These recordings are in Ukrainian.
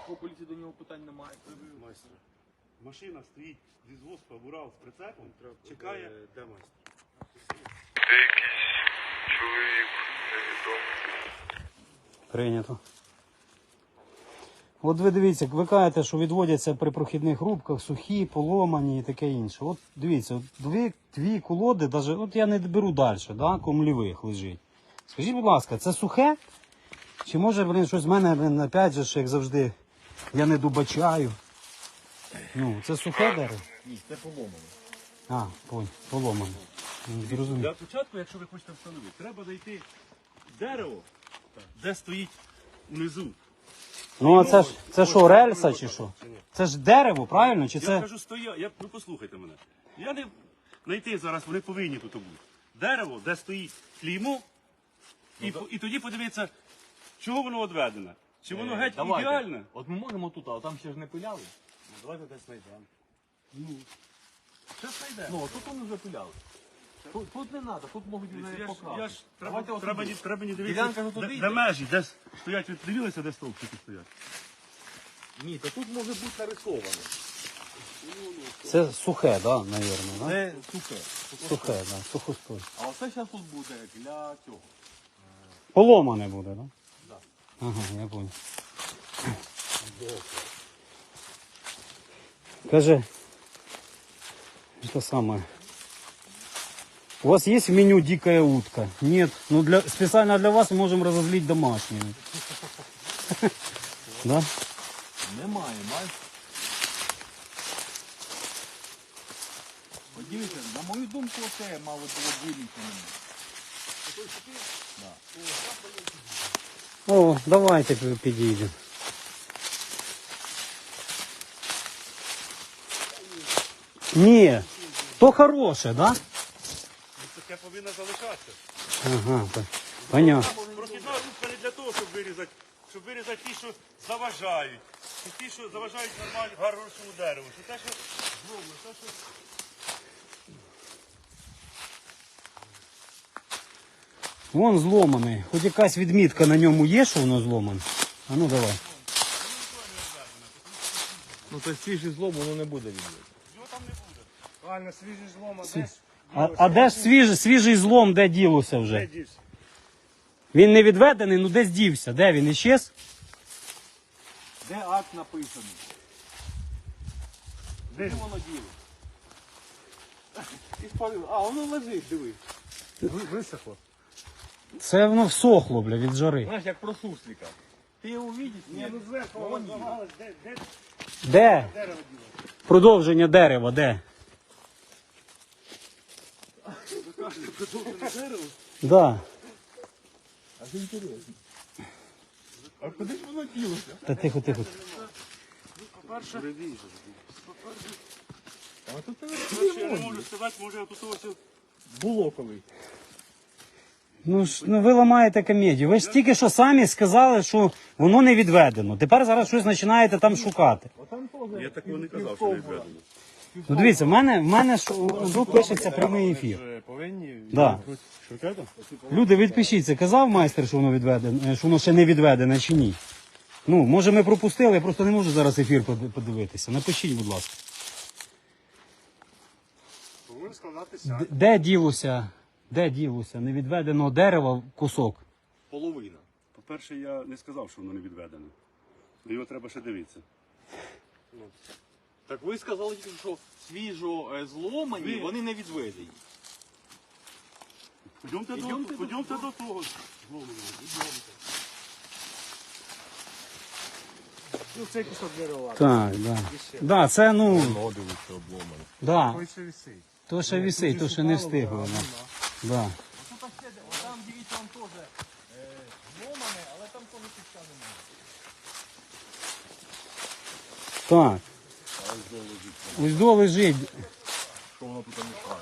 Якщо поліції до нього питань немає, Майстер. Машина стоїть зі звозку обурав з прицепом, чекає. Де майстер? Прийнято. От ви дивіться, ви кажете, що відводяться при прохідних рубках сухі, поломані і таке інше. От дивіться, от дві, дві колоди, даже, от я не беру далі, да, комлівих лежить. Скажіть, будь ласка, це сухе? Чи може, блин, щось в мене, блин, опять же, як завжди, я не дубачаю. Ну, це сухе дерево? ні, це поломано. А, понь, поломане. Ну, Зрозумів. Для початку, якщо ви хочете встановити, треба знайти дерево, де стоїть внизу. Ну, а це ж це що, рельса чи що? Це ж дерево, правильно? Чи Я це. кажу, стоя, я, ну послухайте мене. Я не знайти зараз, вони повинні тут бути. Дерево, де стоїть клеймо, і, по- і тоді подивитися, чого воно відведене. Чи воно геть Е, Давайте. ідеальне? От ми можемо тут, а там ще ж не пиляли. Давайте десь знайдемо. Щас знайдемо. Ну, тут вони вже пиляли. Тут, тут не треба, тут можуть вже Я ж, покрасти. я ж, треба, Давайте треба, треба не Ділянка дивитися, ж туди де, йде. де межі, де с- стоять, ви дивилися, де стовпчики стоять. Ні, то тут може бути нарисовано. Це сухе, да, навірно, да? Це сухе. Сухе, да, сухостой. А оце зараз тут буде для цього. Поломане буде, да? Да. Ага, я понял. Каже, что самое. У вас есть в меню дикая утка? Нет. Ну для, специально для вас мы можем разозлить домашнюю. Да? Немає, май. От дивіться, на мою думку, оце мало було вилічено. О, давайте підійдемо. Ні, то хороше, да? Таке повинно залишатися. Ага, так. Понятно. Прохідна рубка не для того, щоб вирізати, щоб вирізати ті, що заважають. І ті, що заважають нормально гарному дереву. Що те, що зроблено, те, що Вон зломаний. Хоч якась відмітка на ньому є, що воно зломане. А ну давай. Ну то свіжий злом воно не буде відбити. його там не буде. Правильно, свіжий злом, а десь А, а де ж свіжий, свіжий злом, де ділося Де вже? дівся? Він не відведений, ну десь дівся. Де він іщез? Де акт написаний? Де? Де воно діло? І. А, воно лежить, диви. висохло. Це воно всохло, бля, від жари. Знаєш, як про суслика. Ти його бачиш? Ні, ну зверху воно зламалось, де, де Де? дерево діло? Продовження дерева, де? Да. А це інтересно. А куди ж воно ділося? Та тихо, тихо. А тут я не можу сказати, може тут ось було коли. Ну ж ну ви ламаєте комедію. Ви ж тільки що самі сказали, що воно не відведено. Тепер зараз щось починаєте там шукати. Я такого не казав, що не відведено. Ну дивіться, в мене, в мене ж тут пишеться прямий ефір. Повинні. Да. Люди, відпишіться, казав майстер, що воно відведене, що воно ще не відведене чи ні. Ну, може ми пропустили, я просто не можу зараз ефір поди- подивитися. Напишіть, будь ласка. Повинен складатися. Д- Де ділося, де ділося невідведеного дерева кусок? Половина. По-перше, я не сказав, що воно не відведене. Його треба ще дивитися. Так ви сказали, тільки, що свіжо е, зломані, Ви- вони не відведені. Пойдемте, Ідемте до, пойдемте до того. зломаного. Ну, цей кусок дерева. Так, да. Да, це ну. Да. Той ще висить. То ще висить, то ще не встигло. Да. Да. Тут там, дивіться, там теж зломане, але там теж піска немає. Так. Ось до лежить. Що воно тут мішає?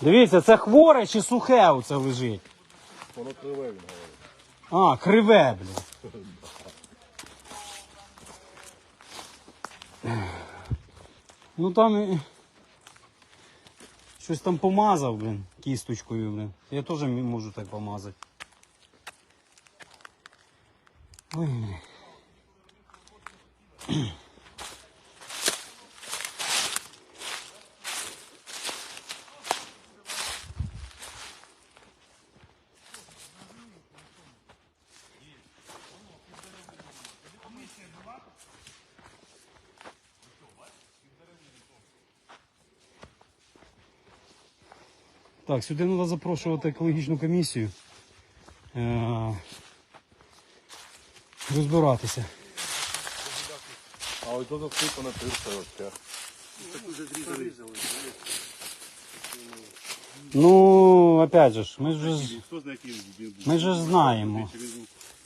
Дивіться, це хворе чи сухе оце лежить? Воно криве, він говорить. А, криве, блін. Ну там і- Щось там помазав, блин, кісточкою, блин. Я теж можу так помазати. Ой, блин. Так, сюди треба запрошувати екологічну комісію. Е, розбиратися. А ось тут всипано тирса вообще. Ну, опять же ж, ми ж вже ж- Хто знає, який він був? ми ж знаємо.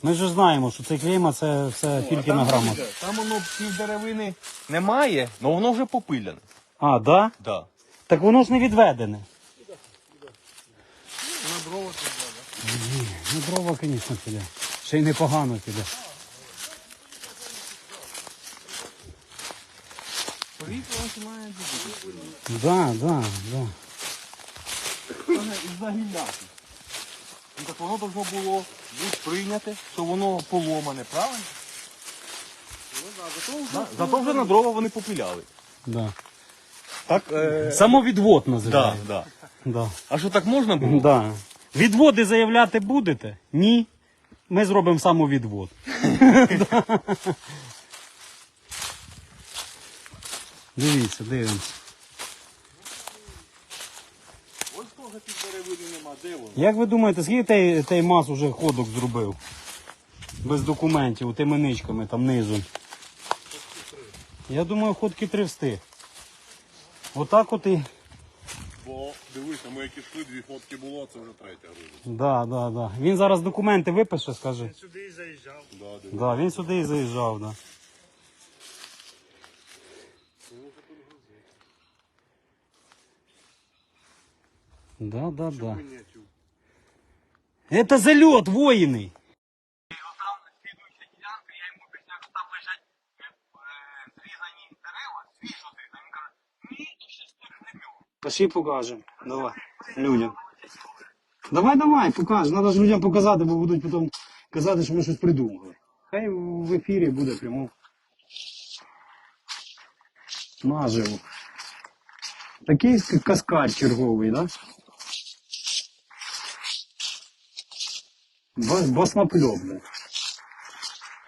Ми ж знаємо, що цей клейма це все тільки на грамоту. Там воно пів деревини немає, але воно вже попиляне. А, да? Да. Так воно ж не відведене. Дрова тут да? Ну, дрова, звісно, піде. Ще й непогано піде. Да, да, да. Із-за гілляки. Ну, так воно должно було бути прийняте, що воно поломане, правильно? Да, Зато вже на дрова вони попиляли. да. Так, е... Самовідвод да, да. Да. А що так можна було? Да. Відводи заявляти будете? Ні. Ми зробимо самовідвод. Дивіться, дивимося. Ось того під деревини нема, де воно? Як ви думаєте, скільки той, той мас уже ходок зробив? Без документів, тими ничками там низу. Я думаю, ходки три встиг. Отак от і. Бо дивися, ми як ішли, дві фотки було, це вже третя грудь. Да, да, да. Він зараз документи випише, скаже. Сюди і заїжджав. Да, дивись. Да, він сюди і заїжджав, да. Да, да, да. Это залет воїни. Пошли покажемо. Давай. Людям. Давай, давай, покаж. Надо ж людям показати, бо будуть потім казати, що ми щось придумали. Хай в ефірі буде прямо. Наживо. Такий к- каскад черговий, да? Ба- Баснопльов.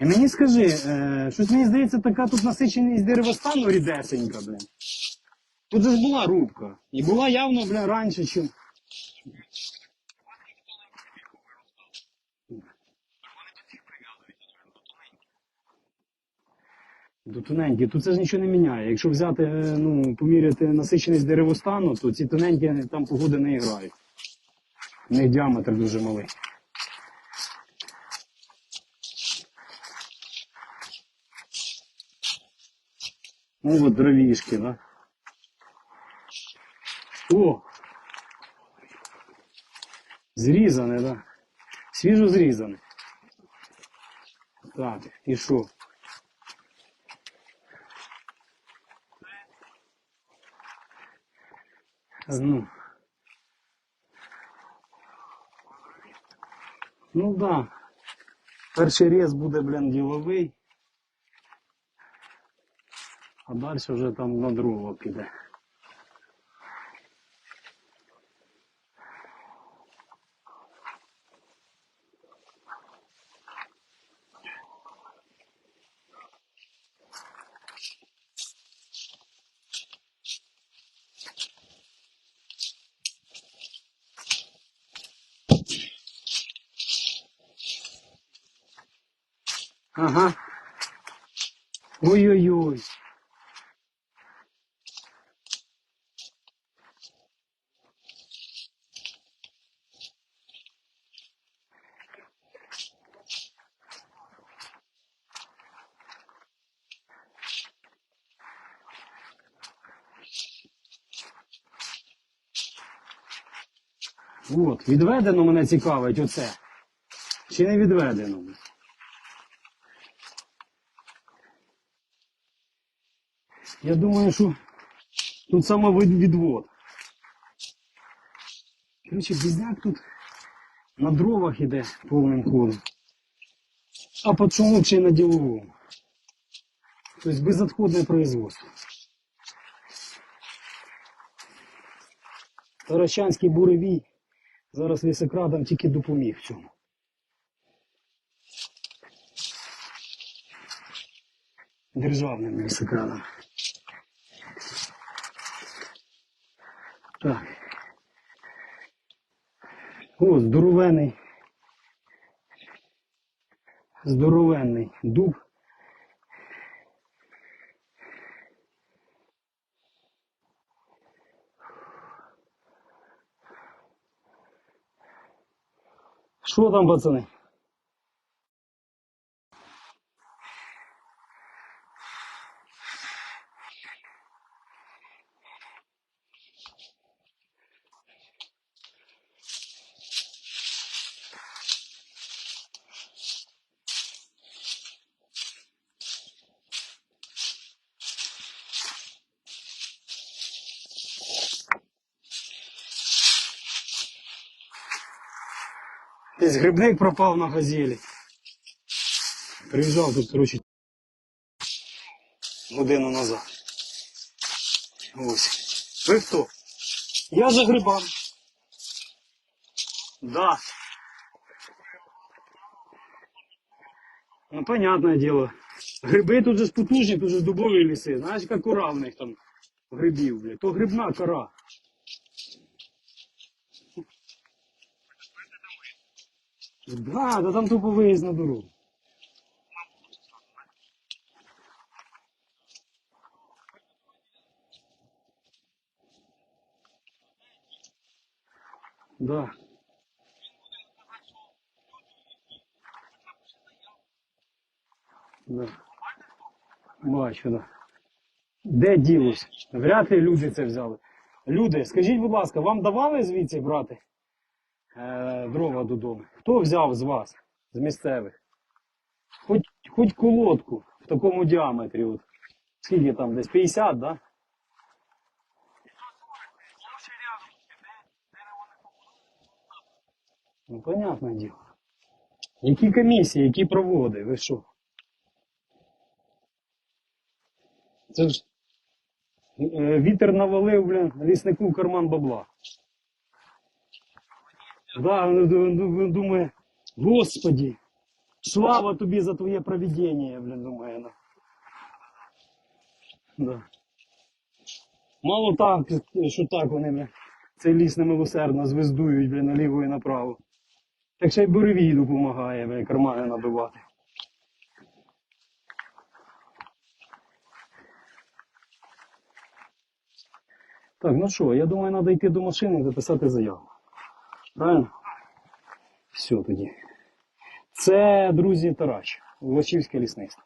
І мені скажи, е, щось мені здається, така тут насиченість деревостану рідесенька, блин. Тут же ж була рубка. І була явно, бля, раніше, чим. До тоненькі, тут це ж нічого не міняє. Якщо взяти, е, ну, поміряти насиченість деревостану, то ці тоненькі там погоди не грають. У них діаметр дуже малий. Ну от дровішки, да? О! Зрізане, да? Свіжо зрізане. Так, і що? Ну. Ну да. Перший рез буде, блін, діловий. А далі вже там на дрова піде. Ага. Ой-ой-ой. От, відведено мене цікавить оце. Чи не відведено? Я думаю, що тут саме від- відвод. Короче, бізняк тут на дровах іде повним ходом. а пацанов ще й на діловому. Тобто безотходне производство. Таращанський буревій зараз лісокрадам тільки допоміг в цьому. Державним лісокрадам. Так. О, здоровений. Здоровенний дуб. Що там, пацани? Десь грибник пропав на газелі. Приїжджав тут, коротше, годину назад. Ось. Ви хто? Я за грибами. Да. Ну, понятное дело. Гриби тут же ж потужні, тут же ж дубові ліси. Знаєш, як кора в них там грибів, блядь. То грибна кора. Да, да там тупо виїзд на дорогу. Да. Да. Бачу, да. Де ділось? Вряд ли люди це взяли. Люди, скажіть, будь ласка, вам давали звідси брати е, дрова додому? Хто взяв з вас, з місцевих? Хоч, хоч колодку в такому діаметрі. От. Скільки там, десь 50, да? Ну, понятне діло. Які комісії, які проводи, ви що? Це ж е, вітер навалив, блін, ліснику в карман бабла. Да, ну, ду- ду- думає, Господі, слава тобі за твоє провідіння, блін, думає. Ну. Да. Мало так, що так вони, блін, цей ліс немилосердно звездують, блін, наліво і направо. Так ще й буревій допомагає, блін, кармани набивати. Так, ну що, я думаю, треба йти до машини і записати заяву. Правильно? Все тоді. Це, друзі, Тарач, Лочівське лісництво.